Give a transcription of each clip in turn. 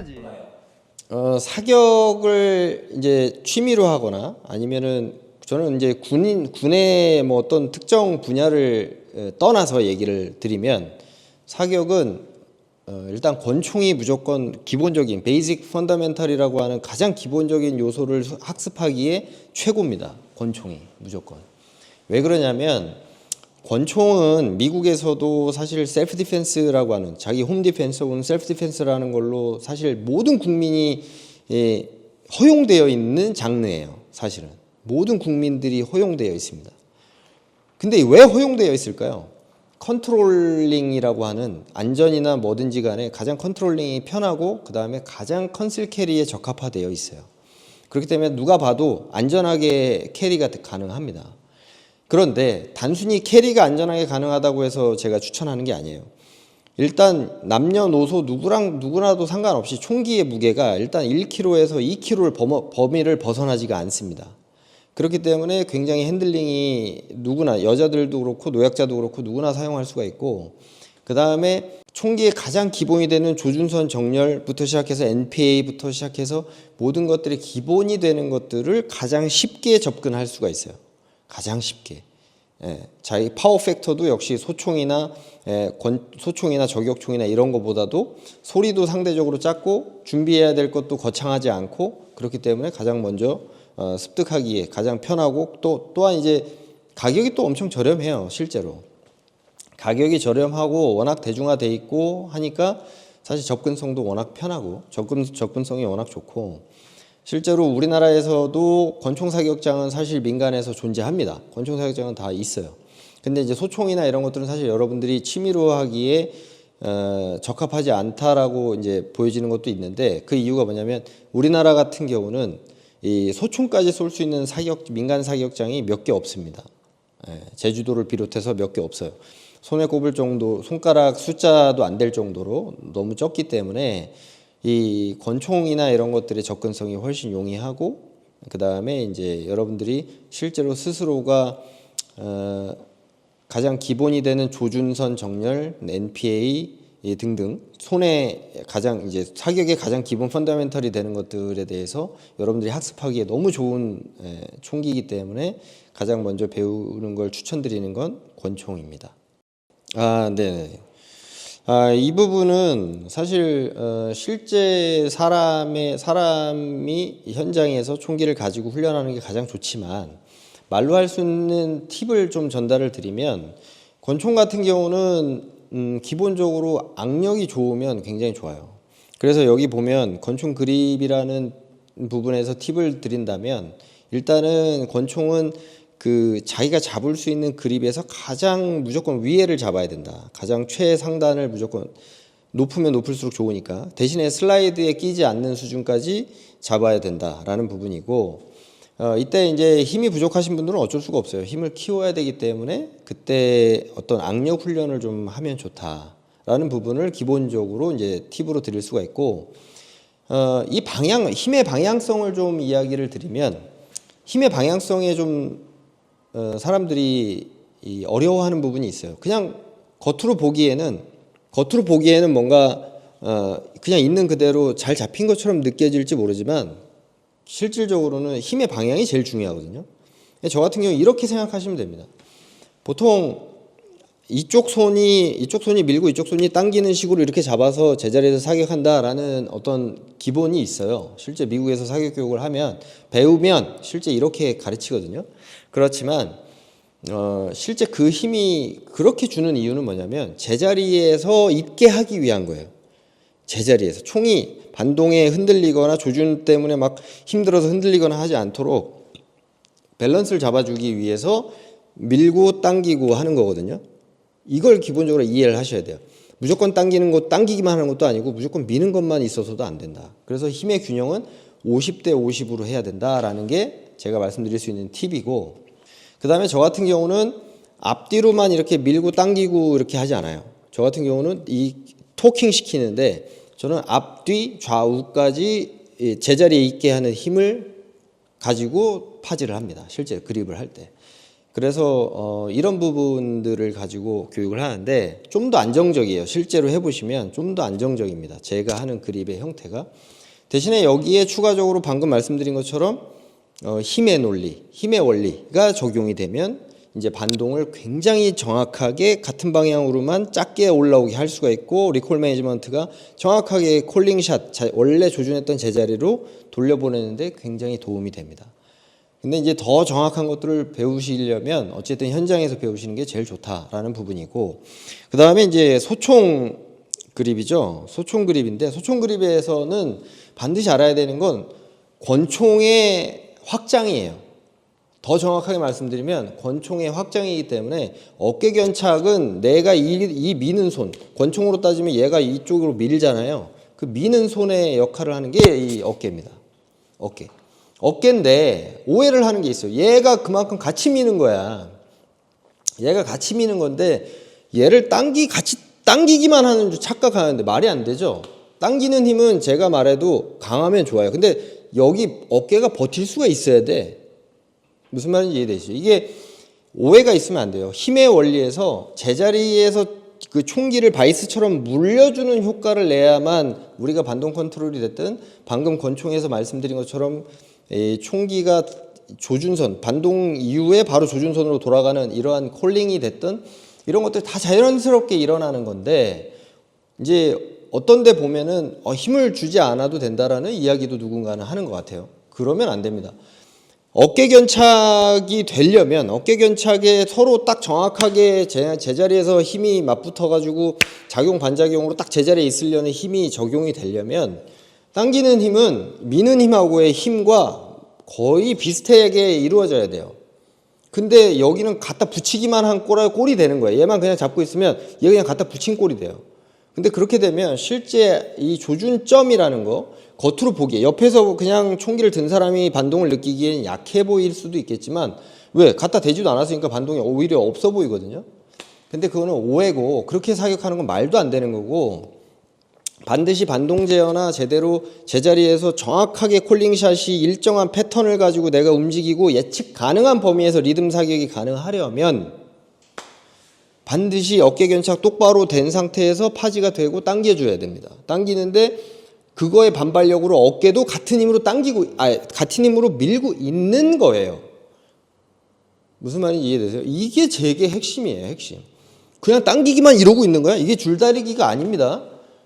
해야지. 어, 사격을 이제 취미로 하거나 아니면은 저는 이제 군인 군의 뭐 어떤 특정 분야를 에, 떠나서 얘기를 드리면 사격은 어, 일단 권총이 무조건 기본적인 베이직 펀더멘탈이라고 하는 가장 기본적인 요소를 수- 학습하기에 최고입니다. 권총이 무조건. 왜 그러냐면 권총은 미국에서도 사실 셀프 디펜스라고 하는 자기 홈 디펜스 혹은 셀프 디펜스라는 걸로 사실 모든 국민이 예, 허용되어 있는 장르예요. 사실은 모든 국민들이 허용되어 있습니다. 근데 왜 허용되어 있을까요? 컨트롤링이라고 하는 안전이나 뭐든지 간에 가장 컨트롤링이 편하고 그 다음에 가장 컨슬 캐리에 적합화되어 있어요. 그렇기 때문에 누가 봐도 안전하게 캐리가 가능합니다. 그런데 단순히 캐리가 안전하게 가능하다고 해서 제가 추천하는 게 아니에요. 일단 남녀노소 누구랑 누구나도 상관없이 총기의 무게가 일단 1kg에서 2kg를 범, 범위를 벗어나지가 않습니다. 그렇기 때문에 굉장히 핸들링이 누구나 여자들도 그렇고 노약자도 그렇고 누구나 사용할 수가 있고 그 다음에 총기의 가장 기본이 되는 조준선 정렬부터 시작해서 NPA부터 시작해서 모든 것들이 기본이 되는 것들을 가장 쉽게 접근할 수가 있어요. 가장 쉽게. 예, 자기 파워 팩터도 역시 소총이나 예, 권, 소총이나 저격총이나 이런 것보다도 소리도 상대적으로 작고 준비해야 될 것도 거창하지 않고 그렇기 때문에 가장 먼저 어, 습득하기에 가장 편하고 또 또한 이제 가격이 또 엄청 저렴해요 실제로 가격이 저렴하고 워낙 대중화돼 있고 하니까 사실 접근성도 워낙 편하고 접근 접근성이 워낙 좋고 실제로 우리나라에서도 권총 사격장은 사실 민간에서 존재합니다. 권총 사격장은 다 있어요. 근데 이제 소총이나 이런 것들은 사실 여러분들이 취미로 하기에 어, 적합하지 않다라고 이제 보여지는 것도 있는데 그 이유가 뭐냐면 우리나라 같은 경우는 이 소총까지 쏠 수 있는 사격 민간 사격장이 몇 개 없습니다. 예, 제주도를 비롯해서 몇 개 없어요. 손에 꼽을 정도, 손가락 숫자도 안 될 정도로 너무 적기 때문에 이 권총이나 이런 것들의 접근성이 훨씬 용이하고 그 다음에 이제 여러분들이 실제로 스스로가 어, 가장 기본이 되는 조준선 정렬, NPA 이 등등 손에 가장 이제 사격의 가장 기본 펀더멘털이 되는 것들에 대해서 여러분들이 학습하기에 너무 좋은 에, 총기이기 때문에 가장 먼저 배우는 걸 추천드리는 건 권총입니다. 아, 네. 아, 이 부분은 사실 어, 실제 사람의 사람이 현장에서 총기를 가지고 훈련하는 게 가장 좋지만 말로 할 수 있는 팁을 좀 전달을 드리면 권총 같은 경우는 음, 기본적으로 악력이 좋으면 굉장히 좋아요. 그래서 여기 보면 권총 그립이라는 부분에서 팁을 드린다면 일단은 권총은 그 자기가 잡을 수 있는 그립에서 가장 무조건 위에를 잡아야 된다. 가장 최상단을 무조건 높으면 높을수록 좋으니까 대신에 슬라이드에 끼지 않는 수준까지 잡아야 된다라는 부분이고 어, 이때 이제 힘이 부족하신 분들은 어쩔 수가 없어요. 힘을 키워야 되기 때문에 그때 어떤 악력 훈련을 좀 하면 좋다라는 부분을 기본적으로 이제 팁으로 드릴 수가 있고 어, 이 방향 힘의 방향성을 좀 이야기를 드리면 힘의 방향성에 좀 어, 사람들이 이 어려워하는 부분이 있어요. 그냥 겉으로 보기에는 겉으로 보기에는 뭔가 어, 그냥 있는 그대로 잘 잡힌 것처럼 느껴질지 모르지만 실질적으로는 힘의 방향이 제일 중요하거든요. 저 같은 경우 이렇게 생각하시면 됩니다. 보통 이쪽 손이 이쪽 손이 밀고 이쪽 손이 당기는 식으로 이렇게 잡아서 제자리에서 사격한다라는 어떤 기본이 있어요. 실제 미국에서 사격 교육을 하면 배우면 실제 이렇게 가르치거든요. 그렇지만 어, 실제 그 힘이 그렇게 주는 이유는 뭐냐면 제자리에서 있게 하기 위한 거예요. 제자리에서 총이 반동에 흔들리거나 조준 때문에 막 힘들어서 흔들리거나 하지 않도록 밸런스를 잡아주기 위해서 밀고 당기고 하는 거거든요. 이걸 기본적으로 이해를 하셔야 돼요. 무조건 당기는 것, 당기기만 하는 것도 아니고 무조건 미는 것만 있어서도 안 된다. 그래서 힘의 균형은 50대 50으로 해야 된다라는 게 제가 말씀드릴 수 있는 팁이고, 그 다음에 저 같은 경우는 앞뒤로만 이렇게 밀고 당기고 이렇게 하지 않아요. 저 같은 경우는 이 토킹 시키는데 저는 앞뒤 좌우까지 이 제자리에 있게 하는 힘을 가지고 파지를 합니다. 실제 그립을 할 때. 그래서 어, 이런 부분들을 가지고 교육을 하는데 좀 더 안정적이에요. 실제로 해보시면 좀 더 안정적입니다. 제가 하는 그립의 형태가 대신에 여기에 추가적으로 방금 말씀드린 것처럼 어, 힘의 논리, 힘의 원리가 적용이 되면 이제 반동을 굉장히 정확하게 같은 방향으로만 작게 올라오게 할 수가 있고 리콜 매니지먼트가 정확하게 콜링샷 자- 원래 조준했던 제자리로 돌려보내는데 굉장히 도움이 됩니다. 근데 이제 더 정확한 것들을 배우시려면 어쨌든 현장에서 배우시는 게 제일 좋다라는 부분이고 그 다음에 이제 소총 그립이죠. 소총 그립인데 소총 그립에서는 반드시 알아야 되는 건 권총의 확장이에요. 더 정확하게 말씀드리면 권총의 확장이기 때문에 어깨 견착은 내가 이, 이 미는 손 권총으로 따지면 얘가 이쪽으로 밀잖아요. 그 미는 손의 역할을 하는 게 이 어깨입니다. 어깨. 어깨인데 오해를 하는 게 있어요. 얘가 그만큼 같이 미는 거야. 얘가 같이 미는 건데 얘를 당기 같이 당기기만 하는 줄 착각하는데 말이 안 되죠. 당기는 힘은 제가 말해도 강하면 좋아요. 근데 여기 어깨가 버틸 수가 있어야 돼. 무슨 말인지 이해되시죠? 이게 오해가 있으면 안 돼요. 힘의 원리에서 제자리에서 그 총기를 바이스처럼 물려주는 효과를 내야만 우리가 반동 컨트롤이 됐든 방금 권총에서 말씀드린 것처럼 이 총기가 조준선 반동 이후에 바로 조준선으로 돌아가는 이러한 콜링이 됐든 이런 것들 다 자연스럽게 일어나는 건데 이제 어떤 데 보면은 어, 힘을 주지 않아도 된다라는 이야기도 누군가는 하는 것 같아요. 그러면 안 됩니다. 어깨 견착이 되려면 어깨 견착에 서로 딱 정확하게 제, 제자리에서 힘이 맞붙어 가지고 작용 반작용으로 딱 제자리에 있으려는 힘이 적용이 되려면 당기는 힘은 미는 힘하고의 힘과 거의 비슷하게 이루어져야 돼요. 근데 여기는 갖다 붙이기만 한 꼴, 꼴이 되는 거예요. 얘만 그냥 잡고 있으면 얘 그냥 갖다 붙인 꼴이 돼요. 근데 그렇게 되면 실제 이 조준점이라는 거 겉으로 보기에 옆에서 그냥 총기를 든 사람이 반동을 느끼기엔 약해 보일 수도 있겠지만 왜 갖다 대지도 않았으니까 반동이 오히려 없어 보이거든요. 근데 그거는 오해고 그렇게 사격하는 건 말도 안 되는 거고 반드시 반동 제어나 제대로 제자리에서 정확하게 콜링샷이 일정한 패턴을 가지고 내가 움직이고 예측 가능한 범위에서 리듬 사격이 가능하려면 반드시 어깨 견착 똑바로 된 상태에서 파지가 되고 당겨줘야 됩니다. 당기는데 그거의 반발력으로 어깨도 같은 힘으로 당기고, 아, 같은 힘으로 밀고 있는 거예요. 무슨 말인지 이해되세요? 이게 제게 핵심이에요, 핵심. 그냥 당기기만 이러고 있는 거야? 이게 줄다리기가 아닙니다.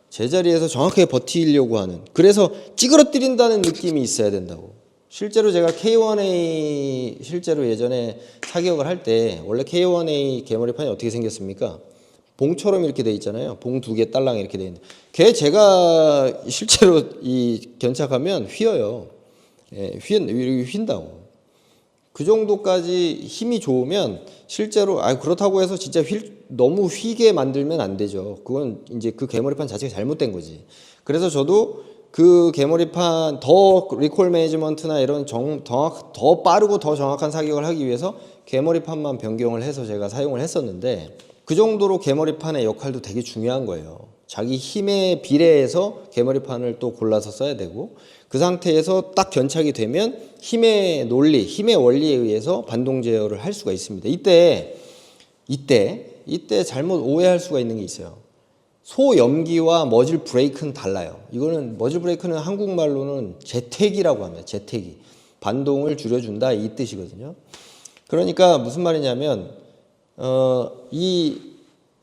제자리에서 정확하게 버티려고 하는. 그래서 찌그러뜨린다는 느낌이 있어야 된다고. 실제로 제가 K1A 실제로 예전에 사격을 할 때 원래 K1A 개머리판이 어떻게 생겼습니까? 봉처럼 이렇게 돼 있잖아요. 봉 두 개 딸랑 이렇게 돼 있는. 걔 제가 실제로 이 견착하면 휘어요. 예, 휘, 휜다고. 그 정도까지 힘이 좋으면 실제로 아 그렇다고 해서 진짜 휠 너무 휘게 만들면 안 되죠. 그건 이제 그 개머리판 자체가 잘못된 거지. 그래서 저도 그 개머리판 더 리콜 매니지먼트나 이런 정, 더, 더 빠르고 더 정확한 사격을 하기 위해서 개머리판만 변경을 해서 제가 사용을 했었는데 그 정도로 개머리판의 역할도 되게 중요한 거예요. 자기 힘에 비례해서 개머리판을 또 골라서 써야 되고 그 상태에서 딱 견착이 되면 힘의 논리, 힘의 원리에 의해서 반동 제어를 할 수가 있습니다. 이때 이때 이때 잘못 오해할 수가 있는 게 있어요. 소염기와 머질 브레이크는 달라요. 이거는 머질 브레이크는 한국말로는 재택이라고 합니다. 재택이 반동을 줄여준다 이 뜻이거든요. 그러니까 무슨 말이냐면 어, 이,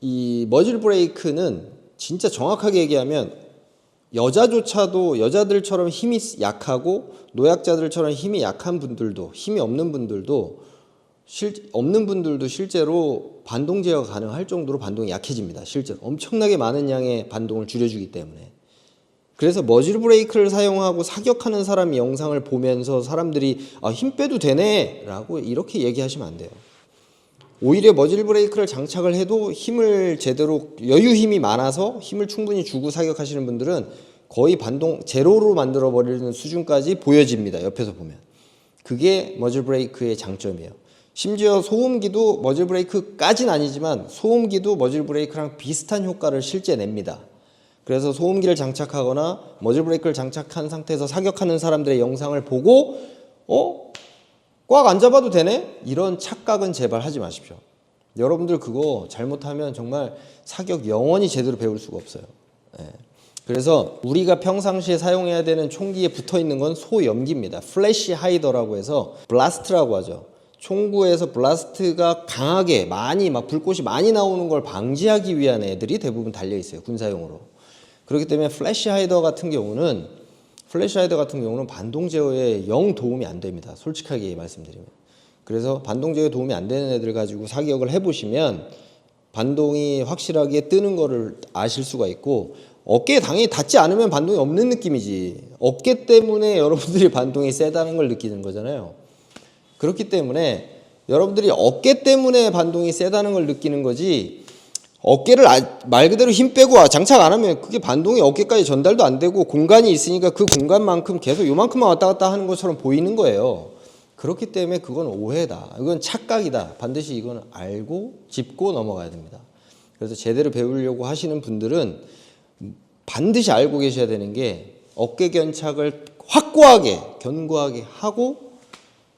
이 머질 브레이크는 진짜 정확하게 얘기하면 여자조차도 여자들처럼 힘이 약하고 노약자들처럼 힘이 약한 분들도 힘이 없는 분들도 실, 없는 분들도 실제로 반동 제어가 가능할 정도로 반동이 약해집니다. 실제로 엄청나게 많은 양의 반동을 줄여주기 때문에 그래서 머질 브레이크를 사용하고 사격하는 사람 영상을 보면서 사람들이 아, 힘 빼도 되네 라고 이렇게 얘기하시면 안 돼요. 오히려 머질 브레이크를 장착을 해도 힘을 제대로 여유 힘이 많아서 힘을 충분히 주고 사격하시는 분들은 거의 반동 제로로 만들어 버리는 수준까지 보여집니다. 옆에서 보면 그게 머질 브레이크의 장점이에요. 심지어 소음기도 머질 브레이크까지는 아니지만 소음기도 머질 브레이크랑 비슷한 효과를 실제 냅니다. 그래서 소음기를 장착하거나 머질 브레이크를 장착한 상태에서 사격하는 사람들의 영상을 보고 어? 꽉 안 잡아도 되네? 이런 착각은 제발 하지 마십시오. 여러분들 그거 잘못하면 정말 사격 영원히 제대로 배울 수가 없어요. 예. 그래서 우리가 평상시에 사용해야 되는 총기에 붙어 있는 건 소염기입니다. 플래시 하이더라고 해서 블라스트라고 하죠. 총구에서 블라스트가 강하게 많이 막 불꽃이 많이 나오는 걸 방지하기 위한 애들이 대부분 달려 있어요. 군사용으로. 그렇기 때문에 플래시 하이더 같은 경우는 플래시 하이더 같은 경우는 반동 제어에 영 도움이 안 됩니다. 솔직하게 말씀드리면. 그래서 반동 제어에 도움이 안 되는 애들 가지고 사격을 해 보시면 반동이 확실하게 뜨는 거를 아실 수가 있고 어깨에 당연히 닿지 않으면 반동이 없는 느낌이지. 어깨 때문에 여러분들이 반동이 세다는 걸 느끼는 거잖아요. 그렇기 때문에 여러분들이 어깨 때문에 반동이 세다는 걸 느끼는 거지 어깨를 아- 말 그대로 힘 빼고 아, 장착 안 하면 그게 반동이 어깨까지 전달도 안 되고 공간이 있으니까 그 공간만큼 계속 요만큼만 왔다 갔다 하는 것처럼 보이는 거예요. 그렇기 때문에 그건 오해다. 이건 착각이다. 반드시 이건 알고 짚고 넘어가야 됩니다. 그래서 제대로 배우려고 하시는 분들은 반드시 알고 계셔야 되는 게 어깨 견착을 확고하게 견고하게 하고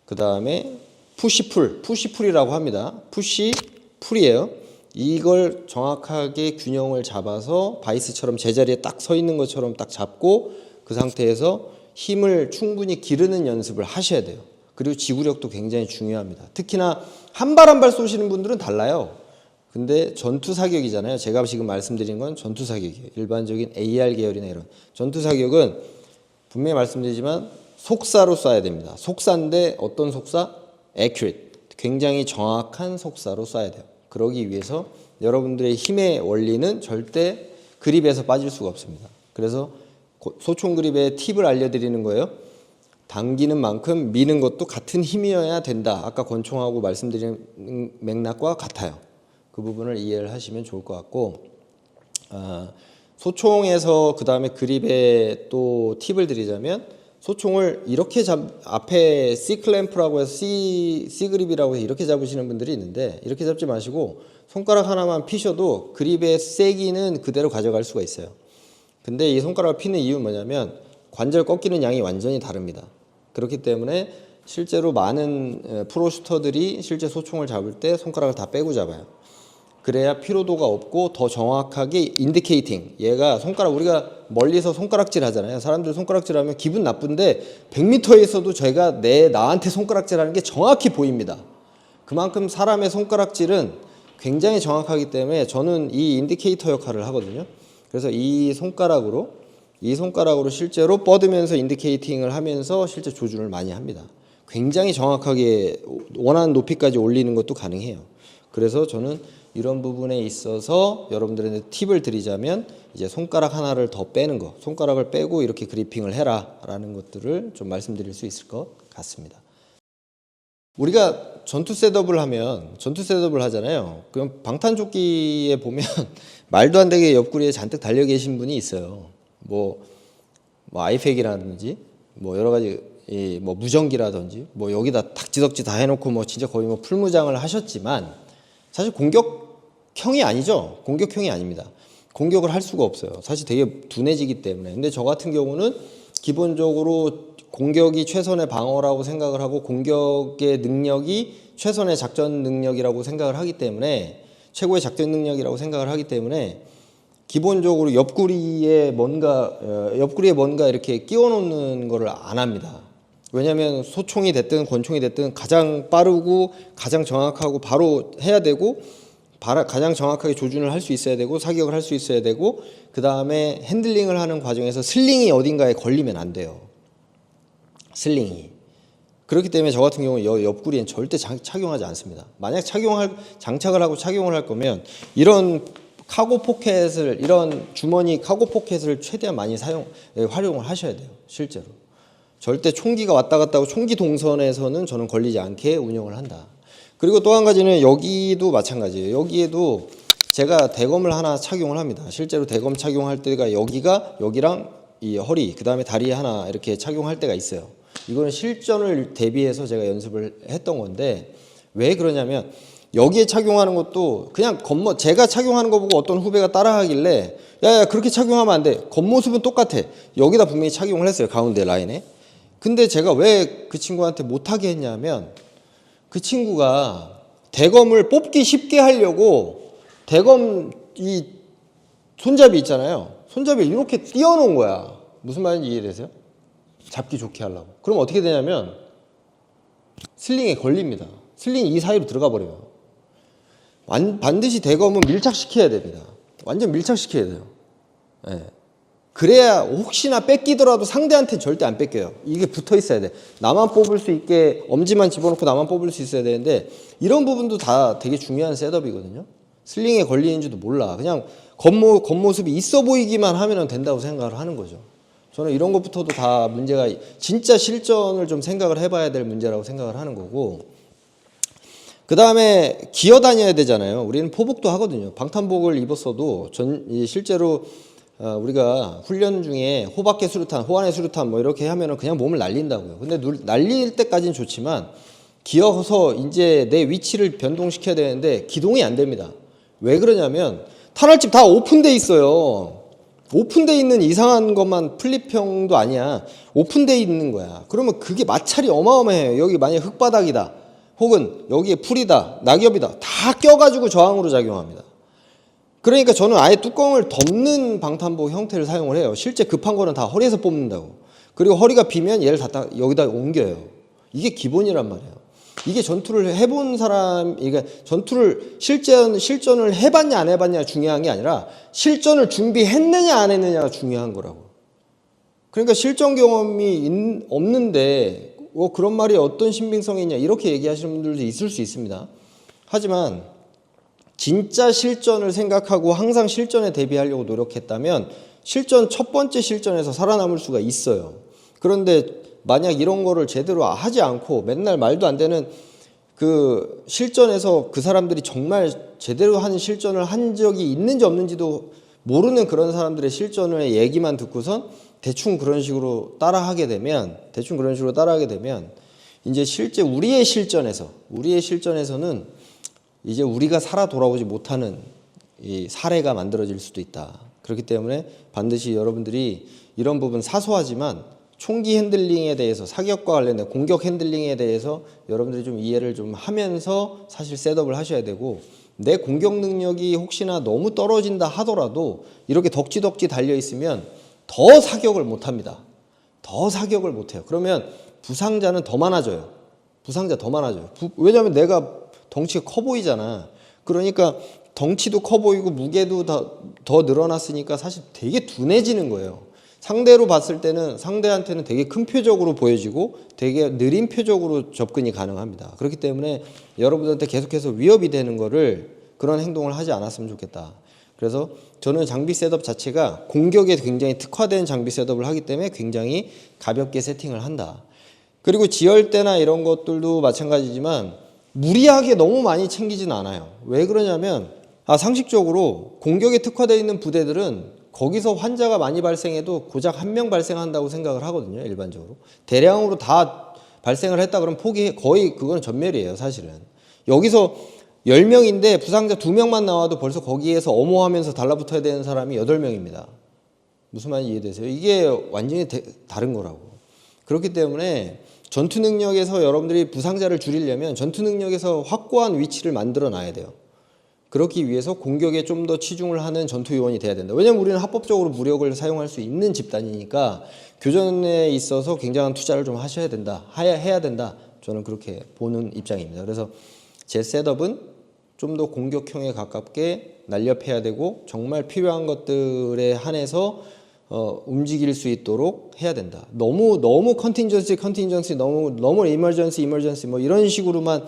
그 다음에 푸시풀, 푸시풀이라고 합니다. 푸시 풀이에요. 이걸 정확하게 균형을 잡아서 바이스처럼 제자리에 딱 서 있는 것처럼 딱 잡고 그 상태에서 힘을 충분히 기르는 연습을 하셔야 돼요. 그리고 지구력도 굉장히 중요합니다. 특히나 한 발 한 발 쏘시는 분들은 달라요. 근데 전투 사격이잖아요. 제가 지금 말씀드린 건 전투 사격이에요. 일반적인 AR 계열이나 이런 전투 사격은 분명히 말씀드리지만 속사로 쏴야 됩니다. 속사인데 어떤 속사? accurate. 굉장히 정확한 속사로 쏴야 돼요. 그러기 위해서 여러분들의 힘의 원리는 절대 그립에서 빠질 수가 없습니다. 그래서 고- 소총 그립의 팁을 알려드리는 거예요. 당기는 만큼 미는 것도 같은 힘이어야 된다. 아까 권총하고 말씀드린 맥락과 같아요. 그 부분을 이해를 하시면 좋을 것 같고 아, 소총에서 그 다음에 그립에 또 팁을 드리자면 소총을 이렇게 잡 앞에 C 클램프라고 해서 C C 그립이라고 해서 이렇게 잡으시는 분들이 있는데 이렇게 잡지 마시고 손가락 하나만 피셔도 그립의 세기는 그대로 가져갈 수가 있어요. 근데 이 손가락을 피는 이유는 뭐냐면 관절 꺾이는 양이 완전히 다릅니다. 그렇기 때문에 실제로 많은 에, 프로 슈터들이 실제 소총을 잡을 때 손가락을 다 빼고 잡아요. 그래야 피로도가 없고 더 정확하게 인디케이팅. 얘가 손가락 우리가 멀리서 손가락질 하잖아요. 사람들 손가락질 하면 기분 나쁜데 100m에 있어도 제가 내 나한테 손가락질 하는 게 정확히 보입니다. 그만큼 사람의 손가락질은 굉장히 정확하기 때문에 저는 이 인디케이터 역할을 하거든요. 그래서 이 손가락으로 이 손가락으로 실제로 뻗으면서 인디케이팅을 하면서 실제 조준을 많이 합니다. 굉장히 정확하게 원하는 높이까지 올리는 것도 가능해요. 그래서 저는 이런 부분에 있어서 여러분들한테 팁을 드리자면 이제 손가락 하나를 더 빼는 거, 손가락을 빼고 이렇게 그리핑을 해라라는 것들을 좀 말씀드릴 수 있을 것 같습니다. 우리가 전투 셋업을 하면 전투 셋업을 하잖아요. 그럼 방탄조끼에 보면 말도 안 되게 옆구리에 잔뜩 달려 계신 분이 있어요. 뭐, 뭐 아이팩이라든지 뭐 여러 가지 이 뭐 무전기라든지 뭐 여기다 탁지덕지 다 해놓고 뭐 진짜 거의 뭐 풀무장을 하셨지만 사실 공격 형이 아니죠. 공격형이 아닙니다. 공격을 할 수가 없어요. 사실 되게 둔해지기 때문에. 근데 저 같은 경우는 기본적으로 공격이 최선의 방어라고 생각을 하고 공격의 능력이 최선의 작전 능력이라고 생각을 하기 때문에 최고의 작전 능력이라고 생각을 하기 때문에 기본적으로 옆구리에 뭔가 어, 옆구리에 뭔가 이렇게 끼워 놓는 거를 안 합니다. 왜냐하면 소총이 됐든 권총이 됐든 가장 빠르고 가장 정확하고 바로 해야 되고 가장 정확하게 조준을 할 수 있어야 되고 사격을 할 수 있어야 되고 그 다음에 핸들링을 하는 과정에서 슬링이 어딘가에 걸리면 안 돼요. 슬링이. 그렇기 때문에 저 같은 경우 여- 옆구리엔 절대 장- 착용하지 않습니다. 만약 착용할 장착을 하고 착용을 할 거면 이런 카고 포켓을 이런 주머니 카고 포켓을 최대한 많이 사용 예, 활용을 하셔야 돼요. 실제로. 절대 총기가 왔다 갔다 하고 총기 동선에서는 저는 걸리지 않게 운영을 한다. 그리고 또 한 가지는 여기도 마찬가지예요. 여기에도 제가 대검을 하나 착용을 합니다. 실제로 대검 착용할 때가 여기가 여기랑 이 허리 그 다음에 다리에 하나 이렇게 착용할 때가 있어요. 이거는 실전을 대비해서 제가 연습을 했던 건데 왜 그러냐면 여기에 착용하는 것도 그냥 겉모 제가 착용하는 거 보고 어떤 후배가 따라하길래 야야 그렇게 착용하면 안 돼. 겉모습은 똑같아. 여기다 분명히 착용을 했어요. 가운데 라인에. 근데 제가 왜 그 친구한테 못하게 했냐면 그 친구가 대검을 뽑기 쉽게 하려고 대검 이 손잡이 있잖아요. 손잡이를 이렇게 띄워놓은 거야. 무슨 말인지 이해되세요? 잡기 좋게 하려고. 그럼 어떻게 되냐면 슬링에 걸립니다. 슬링이 이 사이로 들어가 버려요. 완- 반드시 대검은 밀착시켜야 됩니다. 완전 밀착시켜야 돼요. 예. 그래야 혹시나 뺏기더라도 상대한테 절대 안 뺏겨요. 이게 붙어 있어야 돼. 나만 뽑을 수 있게 엄지만 집어넣고 나만 뽑을 수 있어야 되는데 이런 부분도 다 되게 중요한 셋업이거든요. 슬링에 걸리는지도 몰라. 그냥 겉모, 겉모습이 있어 보이기만 하면 된다고 생각을 하는 거죠. 저는 이런 것부터도 다 문제가 진짜 실전을 좀 생각을 해봐야 될 문제라고 생각을 하는 거고 그 다음에 기어 다녀야 되잖아요. 우리는 포복도 하거든요. 방탄복을 입었어도 전이 실제로 어, 우리가 훈련 중에 호박계 수류탄, 호안의 수류탄 뭐 이렇게 하면은 그냥 몸을 날린다고요. 근데 눌- 날릴 때까지는 좋지만 기어서 이제 내 위치를 변동시켜야 되는데 기동이 안 됩니다. 왜 그러냐면 탄알집 다 오픈돼 있어요. 오픈돼 있는 이상한 것만 플립형도 아니야. 오픈돼 있는 거야. 그러면 그게 마찰이 어마어마해요. 여기 만약 흙바닥이다. 혹은 여기에 풀이다. 낙엽이다. 다 껴가지고 저항으로 작용합니다. 그러니까 저는 아예 뚜껑을 덮는 방탄복 형태를 사용을 해요. 실제 급한 거는 다 허리에서 뽑는다고. 그리고 허리가 비면 얘를 다, 다 여기다 옮겨요. 이게 기본이란 말이에요. 이게 전투를 해본 사람, 이게 전투를 실전, 실전을 해봤냐 안 해봤냐 중요한 게 아니라 실전을 준비했느냐 안 했느냐가 중요한 거라고. 그러니까 실전 경험이 있- 없는데 뭐 그런 말이 어떤 신빙성이 있냐 이렇게 얘기하시는 분들도 있을 수 있습니다. 하지만 진짜 실전을 생각하고 항상 실전에 대비하려고 노력했다면 실전 첫 번째 실전에서 살아남을 수가 있어요. 그런데 만약 이런 거를 제대로 하지 않고 맨날 말도 안 되는 그 실전에서 그 사람들이 정말 제대로 한 실전을 한 적이 있는지 없는지도 모르는 그런 사람들의 실전의 얘기만 듣고선 대충 그런 식으로 따라하게 되면 대충 그런 식으로 따라하게 되면 이제 실제 우리의 실전에서 우리의 실전에서는 이제 우리가 살아 돌아오지 못하는 이 사례가 만들어질 수도 있다. 그렇기 때문에 반드시 여러분들이 이런 부분 사소하지만 총기 핸들링에 대해서 사격과 관련된 공격 핸들링에 대해서 여러분들이 좀 이해를 좀 하면서 사실 셋업을 하셔야 되고 내 공격 능력이 혹시나 너무 떨어진다 하더라도 이렇게 덕지덕지 달려 있으면 더 사격을 못 합니다. 더 사격을 못 해요. 그러면 부상자는 더 많아져요. 부상자 더 많아져요. 부- 왜냐하면 내가 덩치가 커 보이잖아. 그러니까 덩치도 커 보이고 무게도 더, 더 늘어났으니까 사실 되게 둔해지는 거예요. 상대로 봤을 때는 상대한테는 되게 큰 표적으로 보여지고 되게 느린 표적으로 접근이 가능합니다. 그렇기 때문에 여러분들한테 계속해서 위협이 되는 거를 그런 행동을 하지 않았으면 좋겠다. 그래서 저는 장비 셋업 자체가 공격에 굉장히 특화된 장비 셋업을 하기 때문에 굉장히 가볍게 세팅을 한다. 그리고 지혈대나 이런 것들도 마찬가지지만 무리하게 너무 많이 챙기진 않아요. 왜 그러냐면 아 상식적으로 공격에 특화되어 있는 부대들은 거기서 환자가 많이 발생해도 고작 한 명 발생한다고 생각을 하거든요. 일반적으로 대량으로 다 발생을 했다 그러면 포기 거의 그거는 전멸이에요. 사실은 여기서 10명인데 부상자 2명만 나와도 벌써 거기에서 엄호하면서 달라붙어야 되는 사람이 8명입니다. 무슨 말인지 이해되세요? 이게 완전히 대- 다른 거라고. 그렇기 때문에 전투 능력에서 여러분들이 부상자를 줄이려면 전투 능력에서 확고한 위치를 만들어 놔야 돼요. 그렇기 위해서 공격에 좀 더 치중을 하는 전투 요원이 돼야 된다. 왜냐면 우리는 합법적으로 무력을 사용할 수 있는 집단이니까 교전에 있어서 굉장한 투자를 좀 하셔야 된다. 해야, 해야 된다. 저는 그렇게 보는 입장입니다. 그래서 제 셋업은 좀 더 공격형에 가깝게 날렵해야 되고 정말 필요한 것들에 한해서 어, 움직일 수 있도록 해야 된다. 너무 너무 컨틴전시 컨틴전시 너무 너무 이머전시 이머전시 뭐 이런 식으로만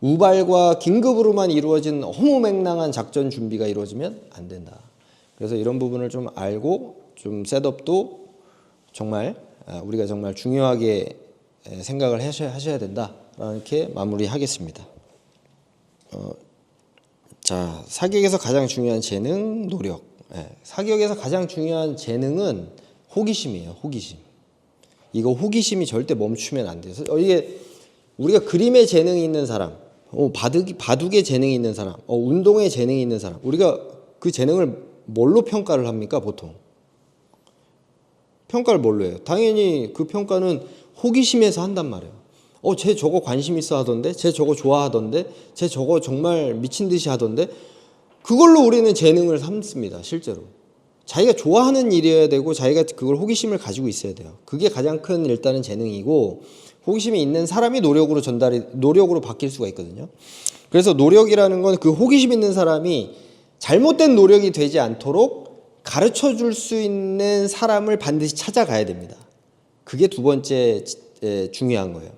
우발과 긴급으로만 이루어진 허무맹랑한 작전 준비가 이루어지면 안 된다. 그래서 이런 부분을 좀 알고 좀 셋업도 정말 아, 우리가 정말 중요하게 에, 생각을 하셔야 된다. 이렇게 마무리하겠습니다. 어, 자, 사격에서 가장 중요한 재능, 노력. 예, 사격에서 가장 중요한 재능은 호기심이에요. 호기심. 이거 호기심이 절대 멈추면 안 돼요. 어, 이게 우리가 그림에 재능이 있는 사람, 어, 바둑, 바둑에 재능이 있는 사람, 어, 운동에 재능이 있는 사람, 우리가 그 재능을 뭘로 평가를 합니까, 보통? 평가를 뭘로 해요? 당연히 그 평가는 호기심에서 한단 말이에요. 어, 쟤 저거 관심 있어 하던데, 쟤 저거 좋아하던데, 쟤 저거 정말 미친 듯이 하던데, 그걸로 우리는 재능을 삼습니다, 실제로. 자기가 좋아하는 일이어야 되고, 자기가 그걸 호기심을 가지고 있어야 돼요. 그게 가장 큰 일단은 재능이고, 호기심이 있는 사람이 노력으로 전달이, 노력으로 바뀔 수가 있거든요. 그래서 노력이라는 건 그 호기심 있는 사람이 잘못된 노력이 되지 않도록 가르쳐 줄 수 있는 사람을 반드시 찾아가야 됩니다. 그게 두 번째 에, 중요한 거예요.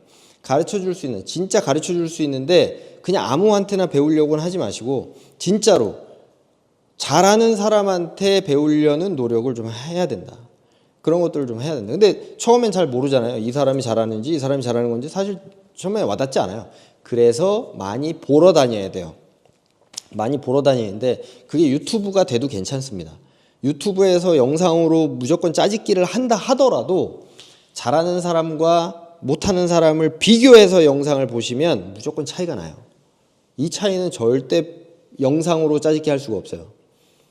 가르쳐 줄 수 있는 진짜 가르쳐 줄 수 있는데 그냥 아무한테나 배우려고는 하지 마시고 진짜로 잘하는 사람한테 배우려는 노력을 좀 해야 된다. 그런 것들을 좀 해야 된다. 근데 처음엔 잘 모르잖아요. 이 사람이 잘하는지 이 사람이 잘하는 건지 사실 처음에 와닿지 않아요. 그래서 많이 보러 다녀야 돼요. 많이 보러 다니는데 그게 유튜브가 돼도 괜찮습니다. 유튜브에서 영상으로 무조건 짜집기를 한다 하더라도 잘하는 사람과 못하는 사람을 비교해서 영상을 보시면 무조건 차이가 나요. 이 차이는 절대 영상으로 짜집기 할 수가 없어요.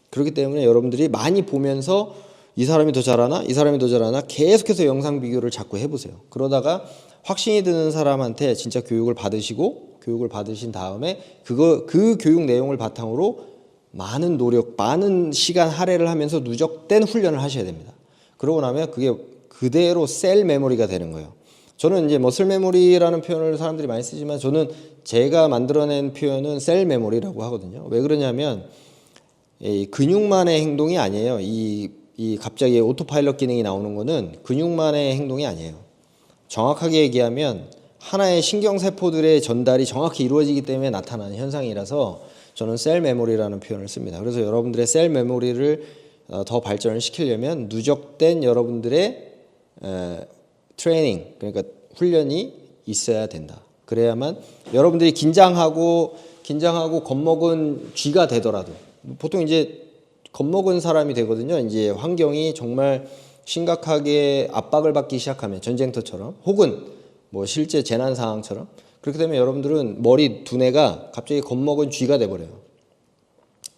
그렇기 때문에 여러분들이 많이 보면서 이 사람이 더 잘하나 이 사람이 더 잘하나 계속해서 영상 비교를 자꾸 해보세요. 그러다가 확신이 드는 사람한테 진짜 교육을 받으시고 교육을 받으신 다음에 그거 그 교육 내용을 바탕으로 많은 노력, 많은 시간 할애를 하면서 누적된 훈련을 하셔야 됩니다. 그러고 나면 그게 그대로 셀 메모리가 되는 거예요. 저는 이제 머슬 메모리라는 표현을 사람들이 많이 쓰지만 저는 제가 만들어낸 표현은 셀 메모리라고 하거든요. 왜 그러냐면 이 근육만의 행동이 아니에요. 이, 이 갑자기 오토파일럿 기능이 나오는 거는 근육만의 행동이 아니에요. 정확하게 얘기하면 하나의 신경세포들의 전달이 정확히 이루어지기 때문에 나타나는 현상이라서 저는 셀 메모리라는 표현을 씁니다. 그래서 여러분들의 셀 메모리를 어, 더 발전을 시키려면 누적된 여러분들의 에, 트레이닝 그러니까 훈련이 있어야 된다. 그래야만 여러분들이 긴장하고 긴장하고 겁먹은 쥐가 되더라도 보통 이제 겁먹은 사람이 되거든요. 이제 환경이 정말 심각하게 압박을 받기 시작하면 전쟁터처럼 혹은 뭐 실제 재난 상황처럼 그렇게 되면 여러분들은 머리 두뇌가 갑자기 겁먹은 쥐가 돼 버려요.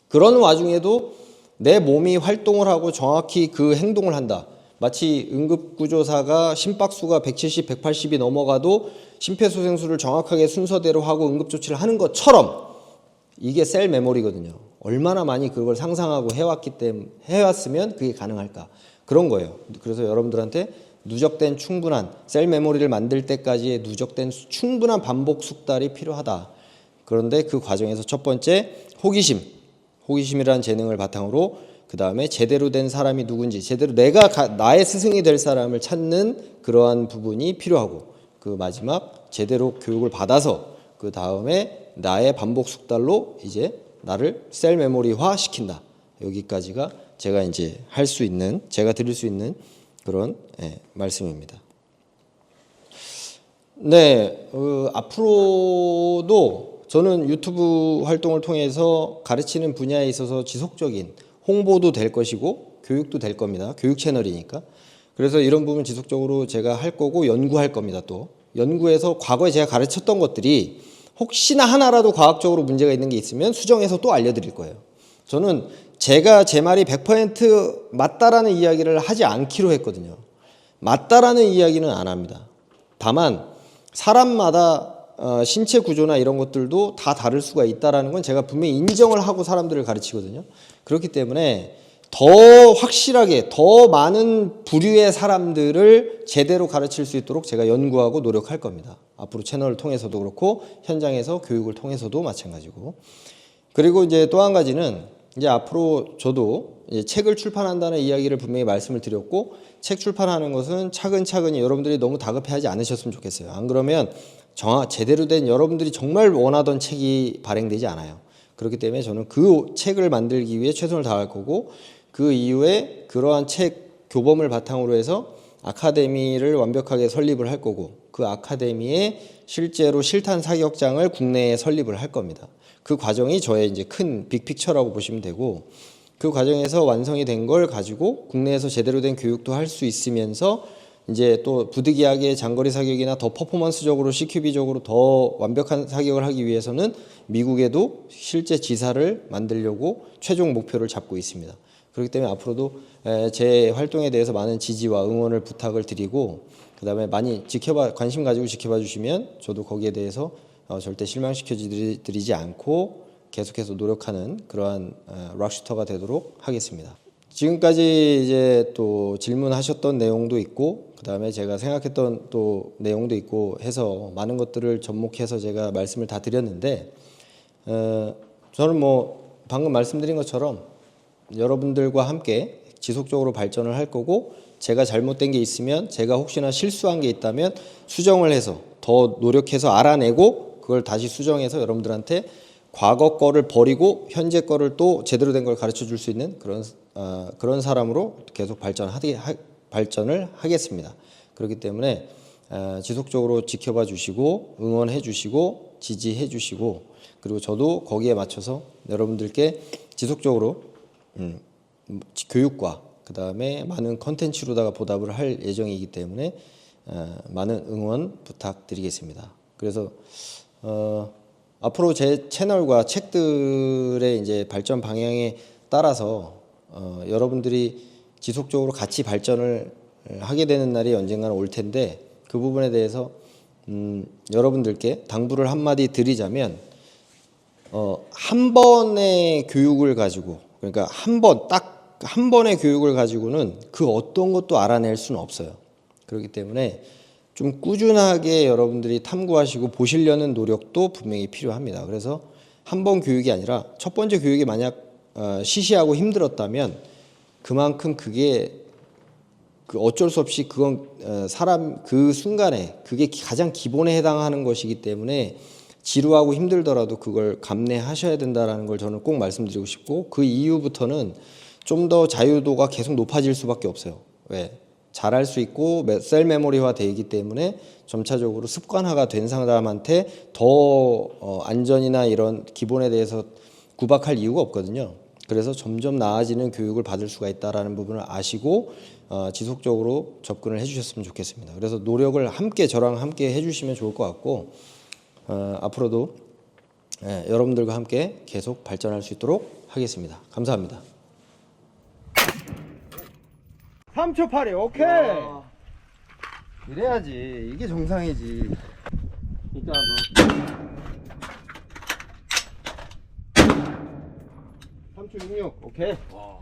그런 와중에도 내 몸이 활동을 하고 정확히 그 행동을 한다. 마치 응급구조사가 심박수가 170, 180이 넘어가도 심폐소생술을 정확하게 순서대로 하고 응급조치를 하는 것처럼 이게 셀 메모리거든요. 얼마나 많이 그걸 상상하고 해왔기 때문에 해왔으면 그게 가능할까 그런 거예요. 그래서 여러분들한테 누적된 충분한 셀 메모리를 만들 때까지의 누적된 충분한 반복 숙달이 필요하다. 그런데 그 과정에서 첫 번째 호기심, 호기심이라는 재능을 바탕으로 그 다음에 제대로 된 사람이 누군지, 제대로 내가 가, 나의 스승이 될 사람을 찾는 그러한 부분이 필요하고 그 마지막 제대로 교육을 받아서 그 다음에 나의 반복 숙달로 이제 나를 셀 메모리화 시킨다. 여기까지가 제가 이제 할 수 있는, 제가 드릴 수 있는 그런 예, 말씀입니다. 네, 어, 앞으로도 저는 유튜브 활동을 통해서 가르치는 분야에 있어서 지속적인 홍보도 될 것이고 교육도 될 겁니다. 교육 채널이니까. 그래서 이런 부분 지속적으로 제가 할 거고 연구할 겁니다. 또 연구해서 과거에 제가 가르쳤던 것들이 혹시나 하나라도 과학적으로 문제가 있는 게 있으면 수정해서 또 알려드릴 거예요. 저는 제가 제 말이 100% 맞다라는 이야기를 하지 않기로 했거든요. 맞다라는 이야기는 안 합니다. 다만 사람마다 어, 신체 구조나 이런 것들도 다 다를 수가 있다라는 건 제가 분명히 인정을 하고 사람들을 가르치거든요. 그렇기 때문에 더 확실하게 더 많은 부류의 사람들을 제대로 가르칠 수 있도록 제가 연구하고 노력할 겁니다. 앞으로 채널을 통해서도 그렇고 현장에서 교육을 통해서도 마찬가지고. 그리고 이제 또 한 가지는 이제 앞으로 저도 책을 출판한다는 이야기를 분명히 말씀을 드렸고 책 출판하는 것은 차근차근히 여러분들이 너무 다급해하지 않으셨으면 좋겠어요. 안 그러면 정확 제대로 된 여러분들이 정말 원하던 책이 발행되지 않아요. 그렇기 때문에 저는 그 책을 만들기 위해 최선을 다할 거고 그 이후에 그러한 책 교범을 바탕으로 해서 아카데미를 완벽하게 설립을 할 거고 그 아카데미에 실제로 실탄 사격장을 국내에 설립을 할 겁니다. 그 과정이 저의 이제 큰 빅픽처라고 보시면 되고 그 과정에서 완성이 된 걸 가지고 국내에서 제대로 된 교육도 할 수 있으면서 이제 또 부득이하게 장거리 사격이나 더 퍼포먼스적으로 CQB적으로 더 완벽한 사격을 하기 위해서는 미국에도 실제 지사를 만들려고 최종 목표를 잡고 있습니다. 그렇기 때문에 앞으로도 제 활동에 대해서 많은 지지와 응원을 부탁을 드리고 그다음에 많이 지켜봐 관심 가지고 지켜봐 주시면 저도 거기에 대해서 어, 절대 실망시켜 드리- 드리지 않고 계속해서 노력하는 그러한 어, 락슈터가 되도록 하겠습니다. 지금까지 이제 또 질문하셨던 내용도 있고 그다음에 제가 생각했던 또 내용도 있고 해서 많은 것들을 접목해서 제가 말씀을 다 드렸는데 어, 저는 뭐 방금 말씀드린 것처럼 여러분들과 함께 지속적으로 발전을 할 거고 제가 잘못된 게 있으면 제가 혹시나 실수한 게 있다면 수정을 해서 더 노력해서 알아내고 그걸 다시 수정해서 여러분들한테 과거 거를 버리고 현재 거를 또 제대로 된 걸 가르쳐 줄 수 있는 그런 어, 그런 사람으로 계속 발전하게 하, 발전을 하겠습니다. 그렇기 때문에 어, 지속적으로 지켜봐 주시고 응원해 주시고 지지해 주시고 그리고 저도 거기에 맞춰서 여러분들께 지속적으로 음, 교육과 그 다음에 많은 컨텐츠로다가 보답을 할 예정이기 때문에 어, 많은 응원 부탁드리겠습니다. 그래서 어, 앞으로 제 채널과 책들의 이제 발전 방향에 따라서 어, 여러분들이 지속적으로 같이 발전을 하게 되는 날이 언젠가는 올 텐데 그 부분에 대해서 음, 여러분들께 당부를 한마디 드리자면 어, 한 번의 교육을 가지고 그러니까 한 번 딱 한 번의 교육을 가지고는 그 어떤 것도 알아낼 수는 없어요. 그렇기 때문에 좀 꾸준하게 여러분들이 탐구하시고 보시려는 노력도 분명히 필요합니다. 그래서 한 번 교육이 아니라 첫 번째 교육이 만약 어, 시시하고 힘들었다면 그만큼 그게 그 어쩔 수 없이 그건 어, 사람 그 순간에 그게 가장 기본에 해당하는 것이기 때문에 지루하고 힘들더라도 그걸 감내하셔야 된다라는 걸 저는 꼭 말씀드리고 싶고 그 이후부터는 좀 더 자유도가 계속 높아질 수밖에 없어요. 왜? 잘할 수 있고 셀 메모리화 되기 때문에 점차적으로 습관화가 된 사람한테 더 어, 안전이나 이런 기본에 대해서 구박할 이유가 없거든요. 그래서 점점 나아지는 교육을 받을 수가 있다라는 부분을 아시고 어, 지속적으로 접근을 해주셨으면 좋겠습니다. 그래서 노력을 함께 저랑 함께 해주시면 좋을 것 같고 어, 앞으로도 예, 여러분들과 함께 계속 발전할 수 있도록 하겠습니다. 감사합니다. 3초 8에 오케이. 이래야지. 이게 정상이지. 진짜 뭐 3초 66 오케이. 와.